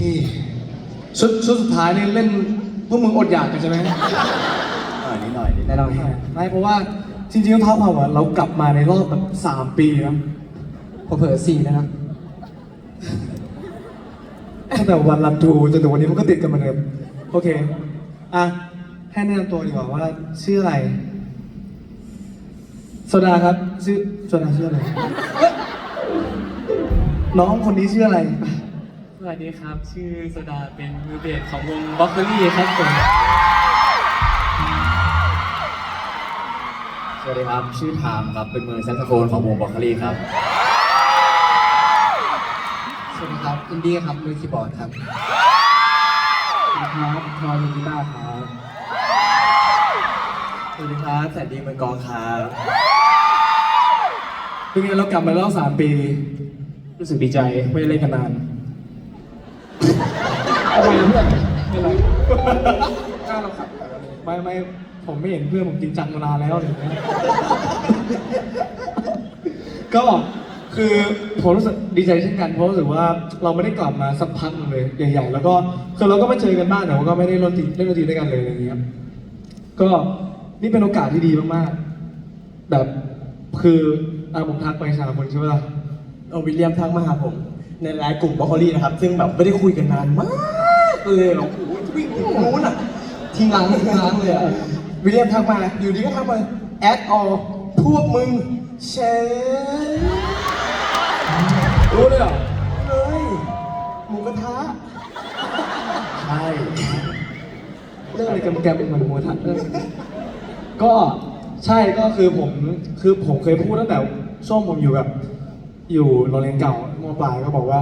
นี่ชุดชุดสุดท้ายนี่เล่นพวกมึงอดอยากกันใช่ไหมหน่อยนิดหน่อยนิดหน่แน่อยนอนไม่เพราะว่าจริงๆต้องเท้าความว่าเรากลับมาในรอบแบบสามปีนะพอเผลอสี่นะครับตั้งแต่วันรันทูจนถึงวันนี้มันก็ติดกันเหมือนเดิมโอเคอะให้แนะนำตัวดีกว่าว่าชื่ออะไรโซดาครับชื่อโซดาชื่ออะไรน้องคนนี้ชื่ออะไรส วัสดีครับ ชื่อโซดาเป็นมือเบสของวงบล็อกเกอรี่ครับผม สวัสดีครับ ชื่อไทม์ครับ เป็นมือแซกโซโฟนของวงบล็อกเกอรี่ครับ สวัสดีครับ อินดี้ครับ มือคีย์บอร์ดครับสวัสดีครับทอยมือกีตาร์ครับ สวัสดีครับแสนดีมือกลองครับเป็นไงเรากลับมาแล้วสามปี รู้สึกดีใจไม่ได้เล่นกันนาน ทำไมเพื่อนไม่เป็นไรกล้าเราขับไม่ไม่ผมไม่เห็นเพื่อนผมจริงจังมานานแล้วอะไรอเงี้ยก็คือผมรู้สึกดีใจเช่นกันเพราะรู้สึกว่าเราไม่ได้กลับมาสักพักหนึ่งเลยใหญ่ๆแล้วก็คือเราก็ไม่เจอกันบ้างแต่ว่าก็ไม่ได้เล่นดนตรีเล่นดนตรีด้วยกันเลยอย่างเงี้ยก็นี่เป็นโอกาสที่ดีมากๆแบบคืออะผมทักไปสามคนใช่ไหมล่ะเออวิลเลียมทักมาหาผม ในไลน์กลุ่มบล็อกเกอรี่นะครับ ซึ่งแบบไม่ได้คุยกันนานมากเลยโอ้โหวิ่งนู้นอะทิ้งล้างทิ้งล้างเลยอะวิลเลียมทักมาอยู่ดีก็ทักมาแอดออพวกมึงแชร์รู้เลยเหรอเลยหมูกระทะใช่เรื่องอะไรกันแกเป็นเหมือนหัวทัดเรื่องก็ใช่ก็คือผมคือผมเคยพูดตั้งแต่ช่วงผมอยู่แบบอยู่โรงเรียนเก่า มปลายก็บอกว่า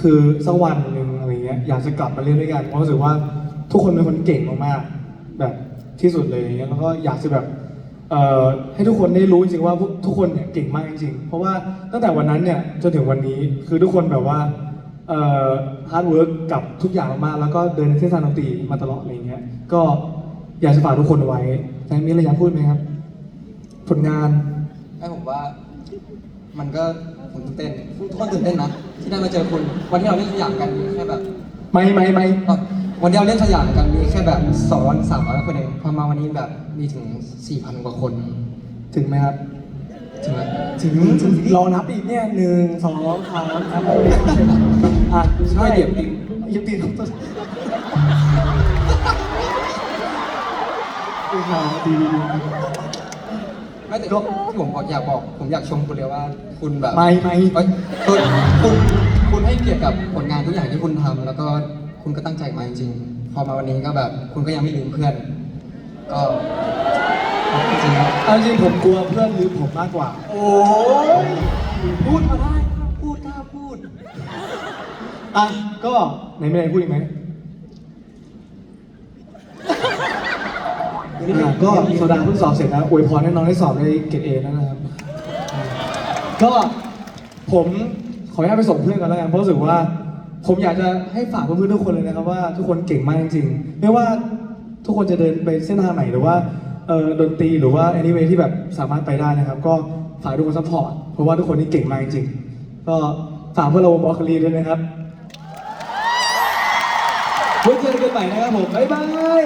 คือสักวันหนึ่งอะไรเงี้ยอยากจะกลับมาเล่นด้วยกันเพราะรู้สึกว่าทุกคนเป็นคนเก่งมากๆแบบที่สุดเลยอย่างเงี้ยแล้วก็อยากจะแบบเอ่อให้ทุกคนได้รู้จริงๆว่าพวกทุกคนเนี่ยเก่งมากจริงๆเพราะว่าตั้งแต่วันนั้นเนี่ยจนถึงวันนี้คือทุกคนแบบว่าเอ่อฮาร์ดเวิร์กกับทุกอย่างมากๆแล้วก็เดินในเส้นทางดนตรีมาตลอดอะไรเงี้ยก็อยากจะฝากทุกคนเอาไว้แต่มีอะไรอยากพูดไหมครับ ผลงานให้ผมว่ามันก็ ผมตื่นเต้นทุกคนตื่นเต้นนะที่ได้มาเจอคุณวันที่เราเล่นสยามกันมีแค่แบบไม่ไม่ไม่เอ่อวันที่เราเล่นสยามกันมีแค่แบบสองสามร้อยคนเองพอมาวันนี้แบบมีถึงสี่พันกว่าคน ถึงไหมครับถึงไหมถึงถึงรอนับอีกเนี่ยหนึ่งสองสามครับอะใช่เหยียบตีนเหยียบตีนต้นดีค่ะดีดีดี ไม่แต่ที่ผมอยากบอก ผมอยากชมคุณเลยว่า คุณแบบไม่ไม่ เอ้ยคุณคุณคุณให้เกียรติกับผลงานทุกอย่างที่คุณทำแล้วก็คุณก็ตั้งใจมาจริงๆพอมาวันนี้ก็แบบ คุณก็ยังไม่ลืมเพื่อน ก็จริงๆครับเอาจริงผมกลัวเพื่อนลืมผมมากกว่า โอ้ยพูดมาได้กล้าพูดกล้าพูด อะก็ไหนไม่ได้พูดอีกไหม อะก็โซดาเพิ่งสอบเสร็จนะอวยพรให้น้องได้สอบได้เกรดเอนะครับ ก็ผมขออนุญาตไปส่งเพื่อนกันแล้วกันเพราะรู้สึกว่า ผมอยากจะให้ฝากเพื่อนๆทุกคนเลยนะครับว่าทุกคนเก่งมากจริงๆไม่ว่าทุกคนจะเดินไปเส้นทางไหนหรือว่าเอ่อดนตรีหรือว่า anyway ที่แบบสามารถไปได้นะครับ ก็ฝากทุกคนซัพพอร์ตเพราะว่าทุกคนนี่เก่งมากจริงๆก็ฝากพวกเราบอกคลีด้วยนะครับไว้เจอกันใหม่นะครับผมบ๊ายบาย